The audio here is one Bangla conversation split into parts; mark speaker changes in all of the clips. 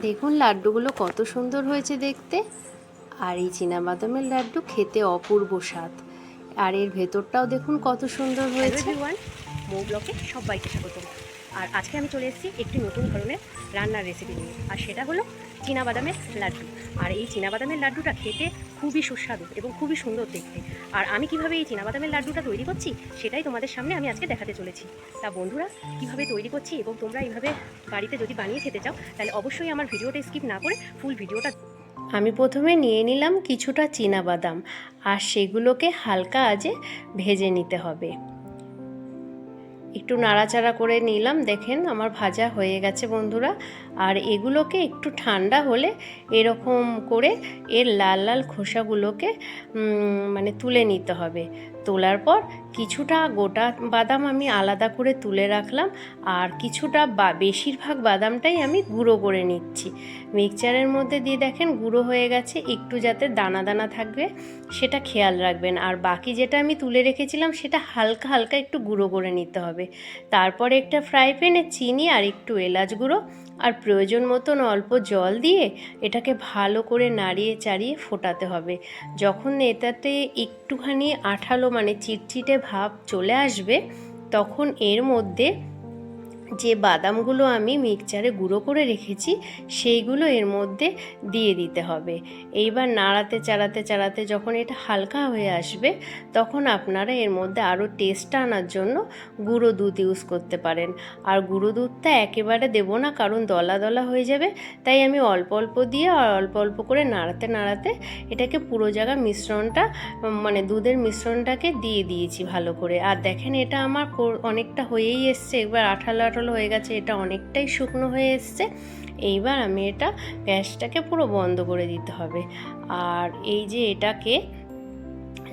Speaker 1: দেখুন লাড্ডুগুলো কত সুন্দর হয়েছে দেখতে। আর এই বাদামের লাড্ডু খেতে অপূর্ব স্বাদ। আর এর ভেতরটাও দেখুন কত সুন্দর হয়েছে।
Speaker 2: মৌ ব্লকে সবাইকে স্বাগত আর আজকে আমি চলে এসেছি একটি নতুন ধরনের রান্নার রেসিপি নিয়ে, আর সেটা হলো বাদামের লাড্ডু। আর এই বাদামের লাড্ডুটা খেতে খুবই সুস্বাদু এবং খুবই সুন্দর দেখতে। আর আমি কীভাবে এই বাদামের লাড্ডুটা তৈরি করছি, সেটাই তোমাদের সামনে আমি আজকে দেখাতে চলেছি। তা বন্ধুরা, কীভাবে তৈরি করছি এবং তোমরা এইভাবে বাড়িতে যদি বানিয়ে খেতে চাও, তাহলে অবশ্যই আমার ভিডিওটা স্কিপ না করে ফুল ভিডিওটা
Speaker 1: আমি প্রথমে নিয়ে নিলাম কিছুটা বাদাম আর সেগুলোকে হালকা আজে ভেজে নিতে হবে। একটু নাড়াচাড়া করে নিলাম। দেখেন আমার ভাজা হয়ে গেছে বন্ধুরা। আর এগুলোকে একটু ঠান্ডা হলে এরকম করে এর লাল লাল খোসাগুলোকে মানে তুলে নিতে হবে। তোলার পর কিছুটা গোটা বাদাম আমি আলাদা করে তুলে রাখলাম। আর কিছুটা বা, বেশিরভাগ বাদামটাই আমি গুঁড়ো করে নিচ্ছি। মিক্সচারের মধ্যে দিয়ে দেখেন গুঁড়ো হয়ে গেছে। একটু যাতে দানা দানা থাকবে, সেটা খেয়াল রাখবেন। আর বাকি যেটা আমি তুলে রেখেছিলাম, সেটা হালকা হালকা একটু গুঁড়ো করে নিতে হবে। তারপরে একটা ফ্রাই প্যানে চিনি আর একটু এলাচ গুঁড়ো আর প্রয়োজন মতন অল্প জল দিয়ে এটাকে ভালো করে নাড়িয়ে চাড়িয়ে ফোটাতে হবে। যখন এটাতে একটুখানি আঠালো মানে চিটচিটে ভাব চলে আসবে, তখন এর মধ্যে যে বাদামগুলো আমি মিক্সচারে গুঁড়ো করে রেখেছি, সেইগুলো এর মধ্যে দিয়ে দিতে হবে। এইবার নাড়াতে চাড়াতে চাড়াতে যখন এটা হালকা হয়ে আসবে, তখন আপনারা এর মধ্যে আরও টেস্টটা আনার জন্য গুঁড়ো দুধ ইউজ করতে পারেন। আর গুঁড়ো দুধটা একেবারে দেবো না, কারণ দলা দলা হয়ে যাবে, তাই আমি অল্প অল্প দিয়ে আর অল্প অল্প করে নাড়াতে নাড়াতে এটাকে পুরো জায়গা মিশ্রণটা মানে দুধের মিশ্রণটাকে দিয়ে দিয়েছি ভালো করে। আর দেখেন এটা আমার অনেকটা হয়েই এসছে, একবার আঠালো আঠালো হয়ে গেছে, এটা অনেকটাই শুকনো হয়ে এসছে। এইবার আমি এটা গ্যাসটাকে পুরো বন্ধ করে দিতে হবে। আর এই যে এটাকে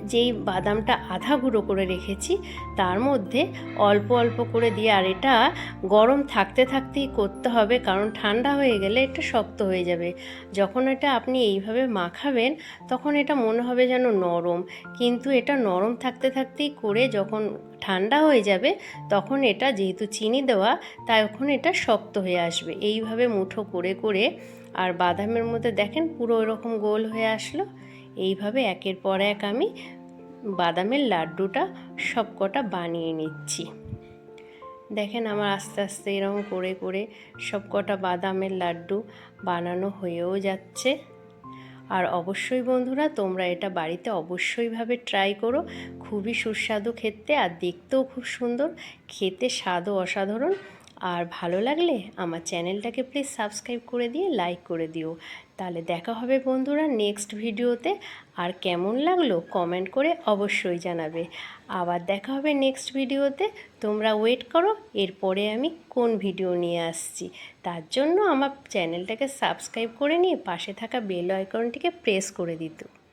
Speaker 1: যেই বাদামটা আধা গুঁড়ো করে রেখেছি, তার মধ্যে অল্প অল্প করে দিয়ে, আর এটা গরম থাকতে থাকতেই করতে হবে, কারণ ঠান্ডা হয়ে গেলে এটা শক্ত হয়ে যাবে। যখন এটা আপনি এইভাবে মাখাবেন, তখন এটা মনে হবে যেন নরম। কিন্তু এটা নরম থাকতে থাকতেই করে যখন ঠান্ডা হয়ে যাবে, তখন এটা যেহেতু চিনি দেওয়া, তাই তখন এটা শক্ত হয়ে আসবে। এইভাবে মুঠো করে করে, আর বাদামের মধ্যে দেখেন পুরো এরকম গোল হয়ে আসলো। এইভাবে একের পর এক আমি বাদামের লাড্ডুটা সবকটা বানিয়ে নিচ্ছি। দেখেন আমার আস্তে আস্তে এরকম করে করে সবকটা বাদামের লাড্ডু বানানো হয়েও যাচ্ছে। আর অবশ্যই বন্ধুরা, তোমরা এটা বাড়িতে অবশ্যইভাবে ট্রাই করো। খুবই সুস্বাদু খেতে আর দেখতেও খুব সুন্দর। খেতে স্বাদও অসাধারণ। আর ভালো লাগলে আমার চ্যানেলটাকে প্লিজ সাবস্ক্রাইব করে দিয়ে লাইক করে দিও। তাহলে দেখা হবে বন্ধুরা নেক্সট ভিডিওতে। আর কেমন লাগল কমেন্ট করে অবশ্যই জানাবে। আবার দেখা হবে নেক্সট ভিডিওতে। তোমরা ওয়েট করো, এরপরে আমি কোন ভিডিও নিয়ে আসছি। তার জন্য আমার চ্যানেলটাকে সাবস্ক্রাইব করে নিয়ে পাশে থাকা বেল আইকনটিকে প্রেস করে দিত।